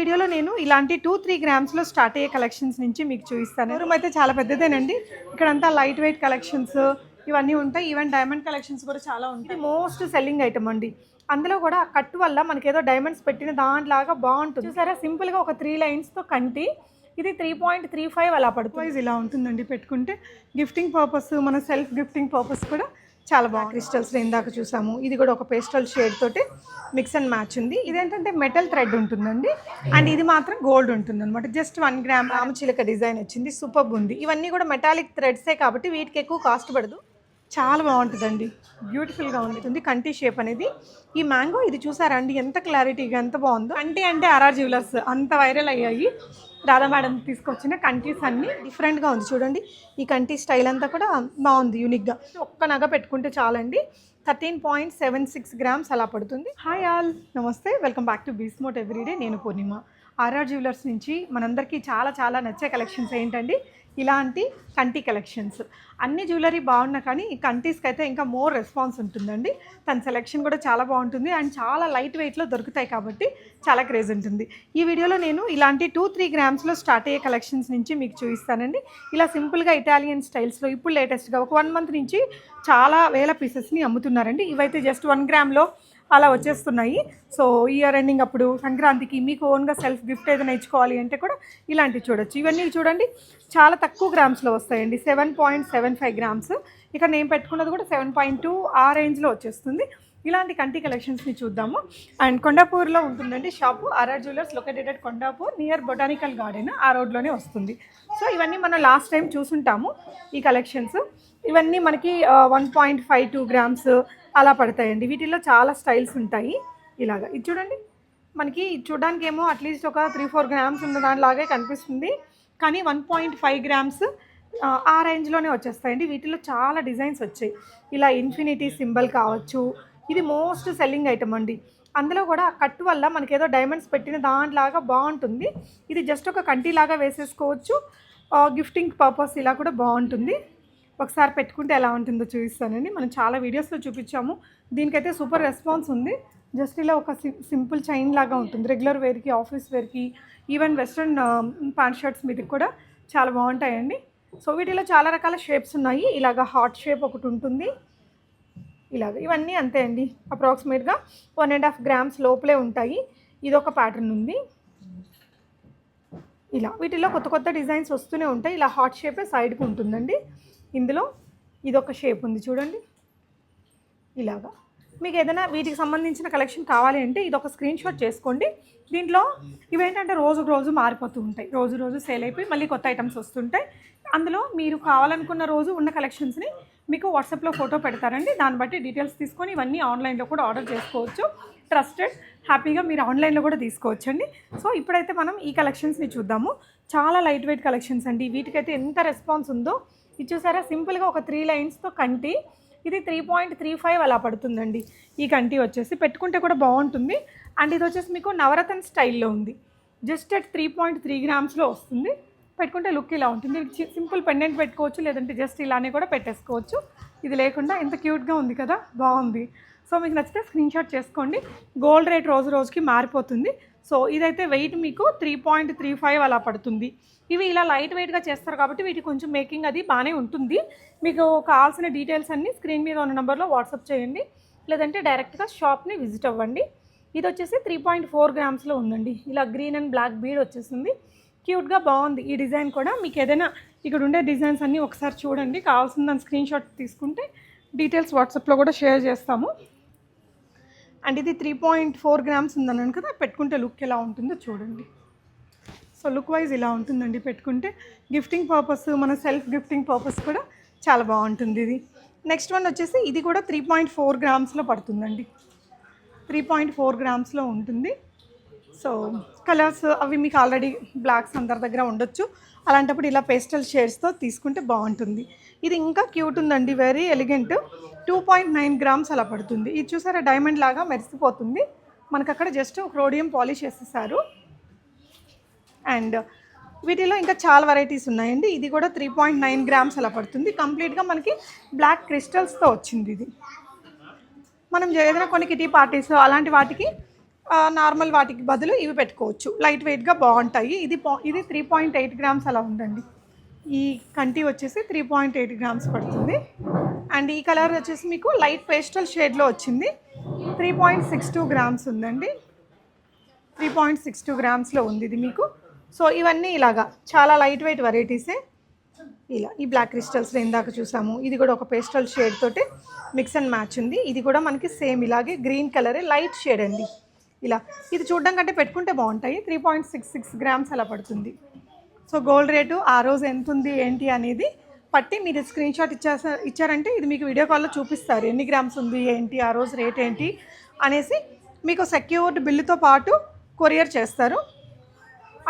వీడియోలో నేను ఇలాంటి టూ త్రీ గ్రామ్స్లో స్టార్ట్ అయ్యే కలెక్షన్స్ నుంచి మీకు చూపిస్తాను. రూమ్ అయితే చాలా పెద్దదేనండి. ఇక్కడంతా లైట్ వెయిట్ కలెక్షన్స్ ఇవన్నీ ఉంటాయి. ఈవెన్ డైమండ్ కలెక్షన్స్ కూడా చాలా ఉంటాయి. మోస్ట్ సెల్లింగ్ ఐటమ్ అండి. అందులో కూడా కట్ వల్ల మనకి ఏదో డైమండ్స్ పెట్టిన దాంట్లాగా బాగుంటుంది. సరే సింపుల్గా ఒక త్రీ లైన్స్తో కంటి. ఇది త్రీ పాయింట్ త్రీ ఫైవ్ అలా పడుతుంది. ఇలా ఉంటుందండి పెట్టుకుంటే. గిఫ్టింగ్ పర్పస్ మన సెల్ఫ్ గిఫ్టింగ్ పర్పస్ కూడా చాలా బాగా క్రిస్టల్స్ ఇందాక చూసాము. ఇది కూడా ఒక పేస్టల్ షేడ్ తోటి మిక్స్ అండ్ మ్యాచ్ ఉంది. ఇదేంటంటే మెటల్ థ్రెడ్ ఉంటుందండి. అండ్ ఇది మాత్రం గోల్డ్ ఉంటుంది అనమాట జస్ట్ వన్ గ్రామ్ రామచిలక డిజైన్ వచ్చింది. సూపర్ ఉంది. ఇవన్నీ కూడా మెటాలిక్ థ్రెడ్సే కాబట్టి వీటికి ఎక్కువ కాస్ట్ పడదు. చాలా బాగుంటుందండి. బ్యూటిఫుల్గా ఉంటుంది. కంటి షేప్ అనేది. ఈ మ్యాంగో ఇది చూసారా అండి? ఎంత క్లారిటీగా ఎంత బాగుందో. కంటి అంటే ఆర్ఆర్ జ్యువెలర్స్ అంత వైరల్ అయ్యాయి. రాధా మేడం తీసుకొచ్చిన కంటీస్ అన్నీ డిఫరెంట్గా ఉంది. చూడండి. ఈ కంటి స్టైల్ అంతా కూడా బాగుంది యూనిక్గా ఒక్క నగ పెట్టుకుంటే చాలండి. Thirteen point seven six grams అలా పడుతుంది. హాయ్ ఆల్ నమస్తే. వెల్కమ్ బ్యాక్ టు బీస్మోట్ ఎవ్రీడే నేను పూర్ణిమ. ఆర్ఆర్ జ్యువెలర్స్ నుంచి మనందరికీ చాలా చాలా నచ్చే కలెక్షన్స్ ఏంటండి? ఇలాంటి కంటి కలెక్షన్స్. అన్ని జ్యువెలరీ బాగున్నా కానీ ఈ కంటీస్కి అయితే ఇంకా మోర్ రెస్పాన్స్ ఉంటుందండి. తన సెలెక్షన్ కూడా చాలా బాగుంటుంది. అండ్ చాలా లైట్ వెయిట్లో దొరుకుతాయి కాబట్టి చాలా క్రేజ్ ఉంటుంది. ఈ వీడియోలో నేను ఇలాంటి టూ త్రీ గ్రామ్స్లో స్టార్ట్ అయ్యే కలెక్షన్స్ నుంచి మీకు చూపిస్తానండి. ఇలా సింపుల్గా ఇటాలియన్ స్టైల్స్లో ఇప్పుడు లేటెస్ట్గా ఒక వన్ మంత్ నుంచి చాలా వేల పీసెస్ని అమ్ముతున్నారండి. ఇవైతే జస్ట్ వన్ గ్రామ్లో అలా వచ్చేస్తున్నాయి. సో ఇయర్ ఎండింగ్ అప్పుడు సంక్రాంతికి మీకు ఓన్గా సెల్ఫ్ గిఫ్ట్ ఏదైనా ఇచ్చుకోవాలి అంటే కూడా ఇలాంటివి చూడొచ్చు. ఇవన్నీ చూడండి. చాలా తక్కువ గ్రామ్స్లో వస్తాయండి. Seven point seven five grams ఇక్కడ నేను పెట్టుకున్నది కూడా సెవెన్ పాయింట్ టూ ఆ రేంజ్లో వచ్చేస్తుంది. ఇలాంటి కంటి కలెక్షన్స్ని చూద్దాము. అండ్ కొండాపూర్లో ఉంటుందండి shop. RR jewellers located Kondapur near botanical garden ఆ రోడ్లోనే వస్తుంది. సో ఇవన్నీ మనం లాస్ట్ టైం చూసుంటాము ఈ కలెక్షన్స్ ఇవన్నీ మనకి one point five two grams అలా పడతాయండి. వీటిల్లో చాలా స్టైల్స్ ఉంటాయి. ఇలాగా. ఇది చూడండి. మనకి చూడడానికి ఏమో అట్లీస్ట్ ఒక త్రీ ఫోర్ గ్రామ్స్ ఉన్న దానిలాగే కనిపిస్తుంది. కానీ వన్ పాయింట్ ఫైవ్ గ్రామ్స్ ఆ రేంజ్లోనే వచ్చేస్తాయండి. వీటిలో చాలా డిజైన్స్ వచ్చాయి. ఇలా ఇన్ఫినిటీ సింబల్ కావచ్చు. ఇది మోస్ట్ సెల్లింగ్ ఐటమ్ అండి. అందులో కూడా కట్ వల్ల మనకి ఏదో డైమండ్స్ పెట్టిన దానిలాగా బాగుంటుంది. ఇది జస్ట్ ఒక కంటిలాగా వేసేసుకోవచ్చు. గిఫ్టింగ్ పర్పస్ ఇలా కూడా బాగుంటుంది. ఒకసారి పెట్టుకుంటే ఎలా ఉంటుందో చూపిస్తానండి. మనం చాలా వీడియోస్లో చూపించాము. దీనికైతే సూపర్ రెస్పాన్స్ ఉంది. జస్ట్ ఇలా ఒక సింపుల్ చైన్ లాగా ఉంటుంది. రెగ్యులర్ వేర్కి ఆఫీస్ వేర్కి ఈవెన్ వెస్ట్రన్ ప్యాంట్ షర్ట్స్ మీదకి కూడా చాలా బాగుంటాయండి. సో వీటిలో చాలా రకాల షేప్స్ ఉన్నాయి. ఇలాగ హార్ట్ షేప్ ఒకటి ఉంటుంది. ఇలాగ ఇవన్నీ అంతే అండి. అప్రాక్సిమేట్గా వన్ అండ్ హాఫ్ గ్రామ్స్ లోపలే ఉంటాయి. ఇదొక ప్యాటర్న్ ఉంది. ఇలా వీటిలో కొత్త కొత్త డిజైన్స్ వస్తూనే ఉంటాయి. ఇలా హార్ట్ షేపే సైడ్కి ఉంటుందండి. ఇందులో ఇదొక షేప్ ఉంది చూడండి. ఇలాగా. మీకు ఏదైనా వీటికి సంబంధించిన కలెక్షన్ కావాలి అంటే ఇది ఒక స్క్రీన్ షాట్ చేసుకోండి. దీంట్లో ఇవేంటంటే రోజు రోజు మారిపోతూ ఉంటాయి. రోజు రోజు సేల్ అయిపోయి మళ్ళీ కొత్త ఐటమ్స్ వస్తుంటాయి. అందులో మీరు కావాలనుకున్న రోజు ఉన్న కలెక్షన్స్ని మీకు వాట్సాప్లో ఫోటో పెడతారండి. దాన్ని బట్టి డీటెయిల్స్ తీసుకొని ఇవన్నీ ఆన్లైన్లో కూడా ఆర్డర్ చేసుకోవచ్చు. ట్రస్టెడ్ హ్యాపీగా మీరు ఆన్లైన్లో కూడా తీసుకోవచ్చండి. సో ఇప్పుడైతే మనం ఈ కలెక్షన్స్ని చూద్దాము. చాలా లైట్ వెయిట్ కలెక్షన్స్ అండి. వీటికైతే ఎంత రెస్పాన్స్ ఉందో ఇది చూసారా? సింపుల్గా ఒక త్రీ లైన్స్తో కంటి ఇది త్రీ పాయింట్ త్రీ ఫైవ్ అలా పడుతుందండి. ఈ కంటి వచ్చేసి పెట్టుకుంటే కూడా బాగుంటుంది. అండ్ ఇది వచ్చేసి మీకు నవరత్న స్టైల్లో ఉంది. Just at three point three గ్రామ్స్లో వస్తుంది. పెట్టుకుంటే లుక్ ఇలా ఉంటుంది. సింపుల్ పెండెంట్ పెట్టుకోవచ్చు లేదంటే జస్ట్ ఇలానే కూడా పెట్టేసుకోవచ్చు. ఇది లేకుండా ఎంత క్యూట్గా ఉంది కదా? బాగుంది. సో మీకు నచ్చితే స్క్రీన్ షాట్ చేసుకోండి. గోల్డ్ రేట్ రోజు రోజుకి మారిపోతుంది. సో ఇదైతే వెయిట్ మీకు త్రీ పాయింట్ త్రీ ఫైవ్ అలా పడుతుంది. ఇవి ఇలా లైట్ వెయిట్గా చేస్తారు కాబట్టి వీటి కొంచెం మేకింగ్ అది బాగానే ఉంటుంది. మీకు కావాల్సిన డీటెయిల్స్ అన్నీ స్క్రీన్ మీద ఉన్న నెంబర్లో వాట్సాప్ చేయండి. లేదంటే డైరెక్ట్గా షాప్ని విజిట్ అవ్వండి. ఇది వచ్చేసి త్రీ పాయింట్ ఫోర్ గ్రామ్స్లో ఉందండి. ఇలా గ్రీన్ అండ్ బ్లాక్ బీడ్ వచ్చేసింది. క్యూట్గా బాగుంది ఈ డిజైన్ కూడా. మీకు ఏదైనా ఇక్కడ ఉండే డిజైన్స్ అన్నీ ఒకసారి చూడండి. కావాల్సిన దాని స్క్రీన్ షాట్ తీసుకుంటే డీటెయిల్స్ వాట్సాప్లో కూడా షేర్ చేస్తాము. అండ్ ఇది త్రీ పాయింట్ ఫోర్ గ్రామ్స్ ఉందన్నాను కదా పెట్టుకుంటే లుక్ ఎలా ఉంటుందో చూడండి. సో లుక్ వైజ్ ఇలా ఉంటుందండి పెట్టుకుంటే. గిఫ్టింగ్ పర్పస్ మన సెల్ఫ్ గిఫ్టింగ్ పర్పస్ కూడా చాలా బాగుంటుంది ఇది. నెక్స్ట్ వన్ వచ్చేసి ఇది కూడా త్రీ పాయింట్ ఫోర్ గ్రామ్స్లో పడుతుందండి. త్రీ పాయింట్ ఫోర్ గ్రామ్స్లో ఉంటుంది. సో కలర్స్ అవి మీకు ఆల్రెడీ బ్లాక్స్ అందరి దగ్గర ఉండొచ్చు. అలాంటప్పుడు ఇలా పేస్టల్ షేడ్స్తో తీసుకుంటే బాగుంటుంది. ఇది ఇంకా క్యూట్ ఉందండి very elegant. Two point nine grams అలా పడుతుంది. ఇది చూసారా డైమండ్ లాగా మెరిసిపోతుంది. మనకు అక్కడ జస్ట్ ఒక రోడియం పాలిష్ వేసేసారు అండ్ వీటిలో ఇంకా చాలా వెరైటీస్ ఉన్నాయండి. ఇది కూడా త్రీ పాయింట్ నైన్ గ్రామ్స్ అలా పడుతుంది. కంప్లీట్గా మనకి బ్లాక్ క్రిస్టల్స్తో వచ్చింది ఇది. మనం ఏదైనా కొన్ని కిటీ పార్టీస్ అలాంటి వాటికి నార్మల్ వాటికి బదులు ఇవి పెట్టుకోవచ్చు. లైట్ వెయిట్గా బాగుంటాయి. ఇది ఇది త్రీ పాయింట్ ఎయిట్ గ్రామ్స్ అలా ఉందండి. ఈ కంటి వచ్చేసి త్రీ పాయింట్ ఎయిట్ గ్రామ్స్ పడుతుంది. అండ్ ఈ కలర్ వచ్చేసి మీకు లైట్ పేస్టల్ షేడ్లో వచ్చింది. Three point six two grams ఉందండి. త్రీ పాయింట్ సిక్స్ టూ గ్రామ్స్లో ఉంది ఇది మీకు. సో ఇవన్నీ ఇలాగా చాలా లైట్ వెయిట్ వెరైటీసే ఇలా ఈ బ్లాక్ క్రిస్టల్స్ ఇందాక చూసాము. ఇది కూడా ఒక పేస్టల్ షేడ్ తోటి మిక్స్ అండ్ మ్యాచ్ ఉంది. ఇది కూడా మనకి సేమ్ ఇలాగే గ్రీన్ కలరే లైట్ షేడ్ అండి. ఇలా. ఇది చూడడం కంటే పెట్టుకుంటే బాగుంటాయి. Three point six six grams అలా పడుతుంది. సో గోల్డ్ రేటు ఆ రోజు ఎంత ఉంది ఏంటి అనేది పట్టి మీరు స్క్రీన్ షాట్ ఇచ్చేసా ఇచ్చారంటే ఇది మీకు వీడియో కాల్లో చూపిస్తారు. ఎన్ని గ్రామ్స్ ఉంది ఏంటి ఆ రోజు రేట్ ఏంటి అనేసి మీకు సెక్యూర్డ్ బిల్లుతో పాటు కొరియర్ చేస్తారు.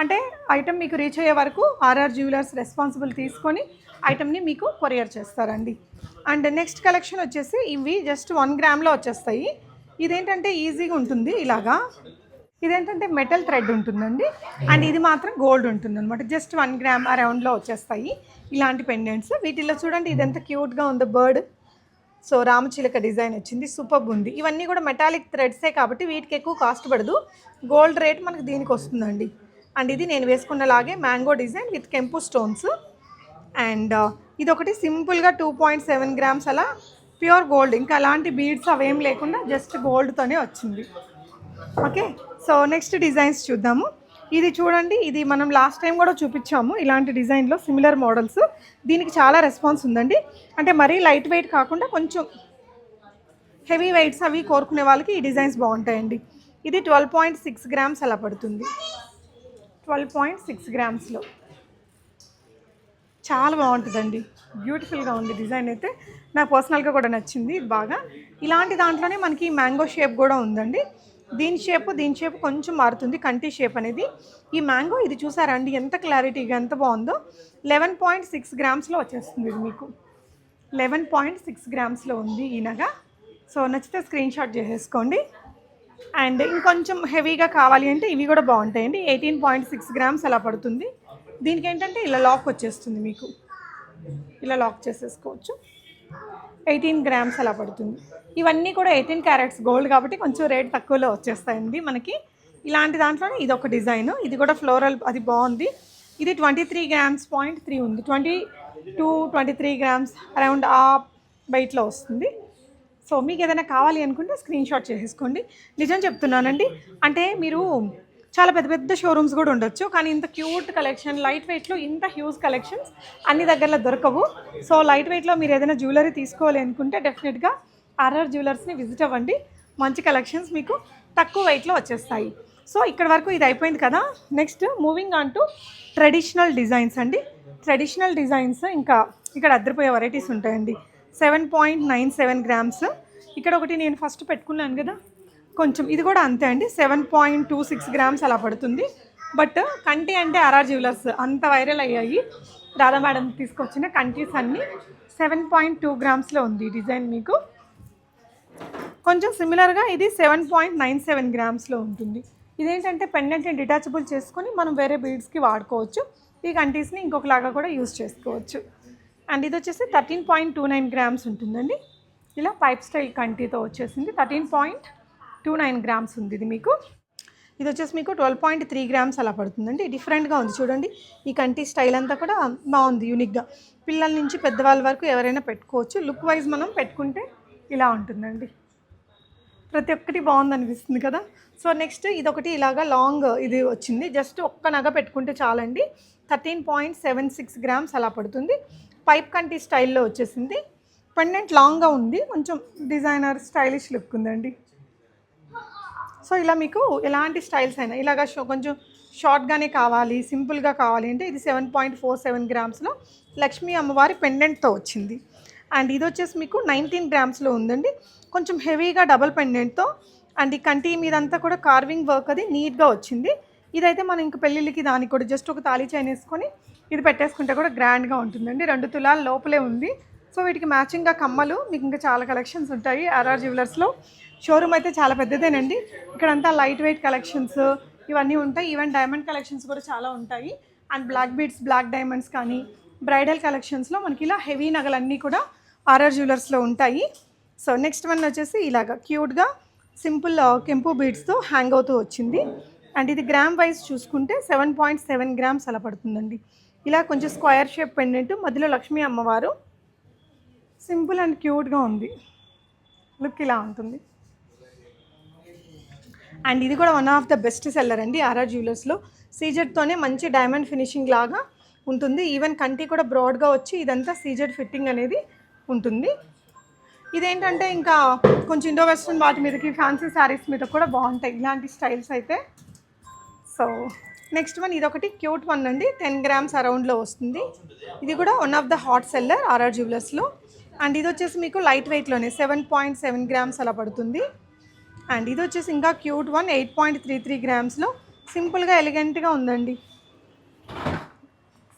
అంటే ఐటమ్ మీకు రీచ్ అయ్యే వరకు ఆర్ఆర్ జ్యువెలర్స్ రెస్పాన్సిబుల్ తీసుకొని ఐటమ్ని మీకు కొరియర్ చేస్తారండి. అండ్ నెక్స్ట్ కలెక్షన్ వచ్చేసి ఇవి జస్ట్ వన్ గ్రామ్లో వచ్చేస్తాయి. ఇదేంటంటే ఈజీగా ఉంటుంది ఇలాగా. ఇదేంటంటే మెటల్ థ్రెడ్ ఉంటుందండి. అండ్ ఇది మాత్రం గోల్డ్ ఉంటుంది అనమాట జస్ట్ వన్ గ్రామ్ అరౌండ్లో వచ్చేస్తాయి ఇలాంటి పెండెంట్స్. వీటిలో చూడండి ఇది ఎంత క్యూట్గా ఉంది బర్డ్. సో రామచిలక డిజైన్ వచ్చింది. సూపర్ ఉంది. ఇవన్నీ కూడా మెటాలిక్ థ్రెడ్సే కాబట్టి వీటికి ఎక్కువ కాస్ట్ పడదు. గోల్డ్ రేట్ మనకు దీనికి వస్తుందండి. అండ్ ఇది నేను వేసుకున్నలాగే మ్యాంగో డిజైన్ విత్ కెంపు స్టోన్స్. అండ్ ఇది ఒకటి సింపుల్గా టూ పాయింట్ సెవెన్ గ్రామ్స్ అలా ప్యూర్ గోల్డ్. ఇంకా అలాంటి బీడ్స్ అవేం లేకుండా జస్ట్ గోల్డ్తోనే వచ్చింది. ఓకే? సో నెక్స్ట్ డిజైన్స్ చూద్దాము. ఇది చూడండి ఇది మనం లాస్ట్ టైం కూడా చూపించాము ఇలాంటి డిజైన్లో సిమిలర్ మోడల్స్. దీనికి చాలా రెస్పాన్స్ ఉందండి. అంటే మరీ లైట్ వెయిట్ కాకుండా కొంచెం హెవీ వెయిట్స్ అవి కోరుకునే వాళ్ళకి ఈ డిజైన్స్ బాగుంటాయండి. ఇది ట్వెల్వ్ పాయింట్ సిక్స్ గ్రామ్స్ అలా పడుతుంది. ట్వెల్వ్ పాయింట్ సిక్స్ గ్రామ్స్లో. చాలా బాగుంటుందండి. బ్యూటిఫుల్గా ఉంది డిజైన్ అయితే. నాకు పర్సనల్గా కూడా నచ్చింది ఇది బాగా. ఇలాంటి దాంట్లోనే మనకి మ్యాంగో షేప్ కూడా ఉందండి. దీని షేప్ దీని షేప్ కొంచెం మారుతుంది కంటి షేప్ అనేది. ఈ మ్యాంగో ఇది చూసారా అండి? ఎంత క్లారిటీగా ఎంత బాగుందో. లెవెన్ పాయింట్ సిక్స్ గ్రామ్స్లో వచ్చేస్తుంది ఇది మీకు. లెవెన్ పాయింట్ సిక్స్ గ్రామ్స్లో ఉంది ఈ నగ. సో నచ్చితే స్క్రీన్ షాట్ చేసేసుకోండి. అండ్ ఇంకొంచెం హెవీగా కావాలి అంటే ఇవి కూడా బాగుంటాయండి. ఎయిటీన్ పాయింట్ సిక్స్ గ్రామ్స్ అలా పడుతుంది. దీనికి ఏంటంటే ఇలా లాక్ వచ్చేస్తుంది మీకు. ఇలా లాక్ చేసేసుకోవచ్చు. ఎయిటీన్ గ్రామ్స్ అలా పడుతుంది. ఇవన్నీ కూడా ఎయిటీన్ క్యారెట్స్ గోల్డ్ కాబట్టి కొంచెం రేట్ తక్కువలో వచ్చేస్తాయండి మనకి. ఇలాంటి దాంట్లోనే ఇది ఒక డిజైన్. ఇది కూడా ఫ్లోరల్ అది బాగుంది. ఇది twenty three grams point three ఉంది. Twenty two twenty three grams around ఆ వెయిట్లో వస్తుంది. సో మీకు ఏదైనా కావాలి అనుకుంటే స్క్రీన్ షాట్ చేసేసుకోండి. నిజం చెప్తున్నానండి. అంటే మీరు చాలా పెద్ద పెద్ద షోరూమ్స్ కూడా ఉండొచ్చు. కానీ ఇంత క్యూట్ కలెక్షన్ లైట్ వెయిట్లో ఇంత హ్యూజ్ కలెక్షన్స్ అన్ని దగ్గరలో దొరకవు. సో లైట్ వెయిట్లో మీరు ఏదైనా జ్యువెలరీ తీసుకోవాలి అనుకుంటే డెఫినెట్గా ఆర్ఆర్ జ్యువెలర్స్ని విజిట్ అవ్వండి. మంచి కలెక్షన్స్ మీకు తక్కువ వెయిట్లో వచ్చేస్తాయి. సో ఇక్కడ వరకు ఇది అయిపోయింది కదా? Next moving on to traditional designs అండి. ట్రెడిషనల్ డిజైన్స్ ఇంకా ఇక్కడ అద్దరిపోయే వెరైటీస్ ఉంటాయండి. Seven point nine seven grams ఇక్కడ ఒకటి నేను ఫస్ట్ పెట్టుకున్నాను కదా? కొంచెం ఇది కూడా అంతే అండి. Seven point two six grams అలా పడుతుంది. బట్ కంటి అంటే ఆర్ఆర్ జ్యువెలర్స్ అంత వైరల్ అయ్యాయి. రాధా మేడం తీసుకొచ్చిన కంటీస్ అన్నీ సెవెన్ పాయింట్ టూ గ్రామ్స్లో ఉంది డిజైన్ మీకు. కొంచెం సిమిలర్గా ఇది సెవెన్ పాయింట్ నైన్ సెవెన్ గ్రామ్స్లో ఉంటుంది. ఇదేంటంటే పెండెంట్ని డిటాచబుల్ చేసుకొని మనం వేరే బీడ్స్కి వాడుకోవచ్చు. ఈ కంటీస్ని ఇంకొకలాగా కూడా యూజ్ చేసుకోవచ్చు. అండ్ ఇది వచ్చేసి thirteen point two nine grams ఉంటుందండి. ఇలా పైప్ స్టైల్ కంటీతో వచ్చేసింది. Thirteen point two nine grams ఉంది ఇది మీకు. ఇది వచ్చేసి మీకు ట్వెల్వ్ పాయింట్ త్రీ గ్రామ్స్ అలా పడుతుందండి. డిఫరెంట్గా ఉంది చూడండి. ఈ కంటి స్టైల్ అంతా కూడా బాగుంది యూనిక్గా పిల్లల నుంచి పెద్దవాళ్ళ వరకు ఎవరైనా పెట్టుకోవచ్చు. లుక్ వైజ్ మనం పెట్టుకుంటే ఇలా ఉంటుందండి. ప్రతి ఒక్కటి బాగుంది అనిపిస్తుంది కదా. సో నెక్స్ట్ ఇదొకటి ఇలాగా లాంగ్ ఇది వచ్చింది. జస్ట్ ఒక్క నగ పెట్టుకుంటే చాలండి. Thirteen point seven six grams అలా పడుతుంది. పైప్ కంటి స్టైల్లో వచ్చేసింది. పెండెంట్ లాంగ్గా ఉంది. కొంచెం డిజైనర్ స్టైలిష్ లుక్ ఉందండి. సో ఇలా మీకు ఎలాంటి స్టైల్స్ అయినా ఇలాగ షో- కొంచెం షార్ట్గానే కావాలి సింపుల్గా కావాలి అంటే ఇది సెవెన్ పాయింట్ ఫోర్ సెవెన్ గ్రామ్స్లో లక్ష్మీ అమ్మవారి పెండెంట్తో వచ్చింది. అండ్ ఇది వచ్చేసి మీకు నైన్టీన్ గ్రామ్స్లో ఉందండి. కొంచెం హెవీగా డబల్ పెండెంట్తో అండ్ ఈ కంటి మీదంతా కూడా కార్వింగ్ వర్క్ అది నీట్గా వచ్చింది. ఇదైతే మనం ఇంక పెళ్ళిళ్ళకి దానికి కూడా జస్ట్ ఒక తాళీ చైన్ వేసుకొని ఇది పెట్టేసుకుంటే కూడా గ్రాండ్గా ఉంటుందండి. రెండు తులాల లోపలే ఉంది. సో వీటికి మ్యాచింగ్గా కమ్మలు మీకు ఇంకా చాలా కలెక్షన్స్ ఉంటాయి. ఆర్ఆర్ జ్యువెలర్స్లో షోరూమ్ అయితే చాలా పెద్దదేనండి. ఇక్కడంతా లైట్ వెయిట్ కలెక్షన్స్ ఇవన్నీ ఉంటాయి. ఈవెన్ డైమండ్ కలెక్షన్స్ కూడా చాలా ఉంటాయి. And black beads black diamonds కానీ బ్రైడల్ కలెక్షన్స్లో మనకి ఇలా హెవీ నగలన్నీ కూడా ఆర్ఆర్ జ్యువెలర్స్లో ఉంటాయి. సో నెక్స్ట్ వన్ వచ్చేసి ఇలాగా క్యూట్గా సింపుల్ uh, కెంపు బీడ్స్తో హ్యాంగ్ అవుతూ వచ్చింది. అండ్ ఇది గ్రామ్ వైజ్ చూసుకుంటే సెవెన్ పాయింట్ సెవెన్ గ్రామ్స్ అలా పడుతుందండి. ఇలా కొంచెం స్క్వేర్ షేప్ పెండెంట్ మధ్యలో లక్ష్మీ అమ్మవారు సింపుల్ అండ్ క్యూట్గా ఉంది. లుక్ ఇలా ఉంటుంది. అండ్ ఇది కూడా one of the best seller అండి ఆర్ఆర్ జ్యువెలర్స్లో సీజెడ్తోనే మంచి డైమండ్ ఫినిషింగ్ లాగా ఉంటుంది. ఈవెన్ కంటి కూడా బ్రాడ్గా వచ్చి ఇదంతా సీజెడ్ ఫిట్టింగ్ అనేది ఉంటుంది. ఇదేంటంటే ఇంకా కొంచెం ఇండో వెస్ట్రన్ వాటి మీదకి ఫ్యాన్సీ శారీస్ మీద కూడా బాగుంటాయి. ఇలాంటి స్టైల్స్ అయితే. సో నెక్స్ట్ వన్ ఇదొకటి క్యూట్ వన్ అండి. టెన్ గ్రామ్స్ అరౌండ్లో వస్తుంది. ఇది కూడా one of the hot seller RR జ్యువెలర్స్లో and ఇది వచ్చేసి మీకు లైట్ వెయిట్లోనే సెవెన్ పాయింట్ సెవెన్ గ్రామ్స్ అలా పడుతుంది. అండ్ ఇది వచ్చేసి ఇంకా cute one eight point three three గ్రామ్స్లో. సింపుల్గా ఎలిగెంట్గా ఉందండి.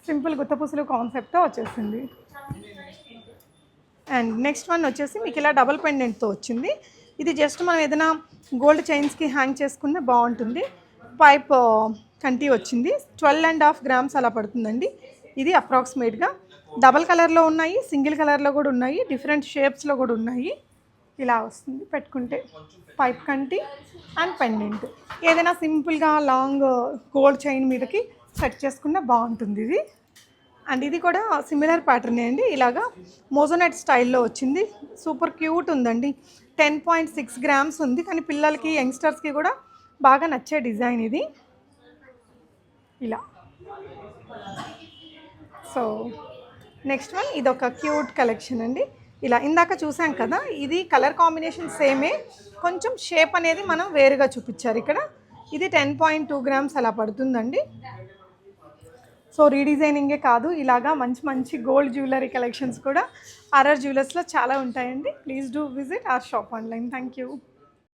సింపుల్ గుత్తపూసలు కాన్సెప్ట్తో వచ్చేసింది. అండ్ నెక్స్ట్ వన్ వచ్చేసి మీకు ఇలా డబల్ పెండెంట్తో వచ్చింది. ఇది జస్ట్ మనం ఏదైనా గోల్డ్ చైన్స్కి హ్యాంగ్ చేసుకున్న బాగుంటుంది. పైప్ కంటి వచ్చింది. ట్వెల్వ్ అండ్ హాఫ్ గ్రామ్స్ అలా పడుతుందండి. ఇది అప్రాక్సిమేట్గా. డబల్ కలర్లో ఉన్నాయి సింగిల్ కలర్లో కూడా ఉన్నాయి డిఫరెంట్ షేప్స్లో కూడా ఉన్నాయి. ఇలా వస్తుంది. పెట్టుకుంటే పైప్ కంటి అండ్ పెండెంట్. ఏదైనా సింపుల్గా లాంగ్ గోల్డ్ చైన్ మీదకి సెట్ చేసుకున్న బాగుంటుంది ఇది. అండ్ ఇది కూడా సిమిలర్ ప్యాటర్నే అండి. ఇలాగా మోజోనెట్ స్టైల్లో వచ్చింది. సూపర్ క్యూట్ ఉందండి. టెన్ పాయింట్ సిక్స్ గ్రామ్స్ ఉంది. కానీ పిల్లలకి యంగ్స్టర్స్కి కూడా బాగా నచ్చే డిజైన్ ఇది. ఇలా. సో నెక్స్ట్ వన్ ఇది ఒక క్యూట్ కలెక్షన్ అండి. ఇలా ఇందాక చూసాం కదా ఇది కలర్ కాంబినేషన్ సేమే కొంచెం షేప్ అనేది మనం వేరుగా చూపించారు ఇక్కడ. ఇది టెన్ పాయింట్ టూ గ్రామ్స్ అలా పడుతుందండి. సో రీడిజైనింగే కాదు ఇలాగా మంచి మంచి గోల్డ్ జ్యువెలరీ కలెక్షన్స్ కూడా ఆర్ఆర్ జ్యువెలర్స్లో చాలా ఉంటాయండి. Please do visit our shop online thank you